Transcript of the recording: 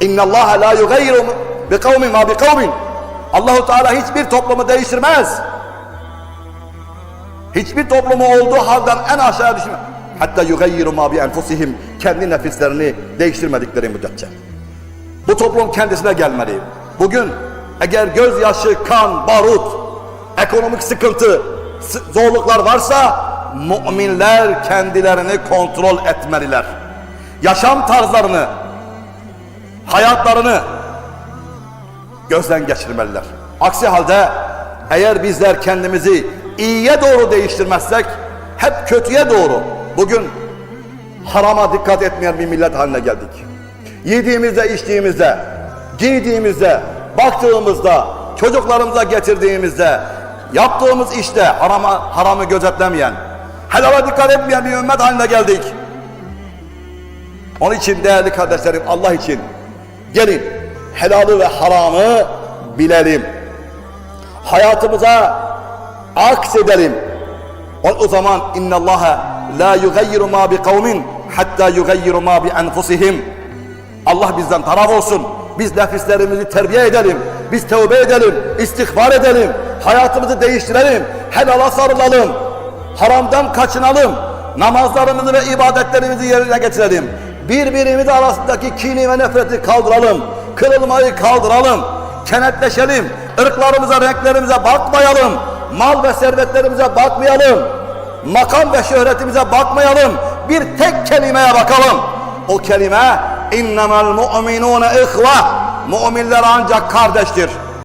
İnna Allah la yugayyiru bi kavmin ma bi kavmin. Allahu Teala hiçbir toplumu değiştirmez. Hiçbir toplumu olduğu halden en aşağıya düşmez. Hatta yugayyiru ma bi enfusihim. Kendi nefislerini değiştirmedikleri müddetçe. Bu toplum kendisine gelmeli. Bugün eğer gözyaşı, kan, barut, ekonomik sıkıntı, sı- zorluklar varsa müminler kendilerini kontrol etmeliler. Yaşam tarzlarını, hayatlarını gözden geçirmeliler. Aksi halde eğer bizler kendimizi iyiye doğru değiştirmezsek hep kötüye doğru bugün harama dikkat etmeyen bir millet haline geldik. Yediğimizde, içtiğimizde, giydiğimizde, baktığımızda, çocuklarımıza getirdiğimizde, yaptığımız işte harama, haramı gözetlemeyen, helala dikkat etmeyen bir ümmet haline geldik. Onun için değerli kardeşlerim Allah için gelin helalı ve haramı bilelim. Hayatımıza aksedelim. O, zaman innallaha la yugayyiru ma bi kavmin hatta yugayyiru ma bi enfusihim. Allah bizden taraf olsun. Biz nefislerimizi terbiye edelim. Biz tövbe edelim. istiğfar edelim. Hayatımızı değiştirelim. Helala sarılalım. Haramdan kaçınalım. Namazlarımızı ve ibadetlerimizi yerine getirelim. Birbirimiz arasındaki kini ve nefreti kaldıralım. Kırılmayı kaldıralım. Kenetleşelim. Irklarımıza, renklerimize bakmayalım. Mal ve servetlerimize bakmayalım. Makam ve şöhretimize bakmayalım. Bir tek kelimeye bakalım. O kelime innemel mu'minune ihva. Müminler ancak kardeştir.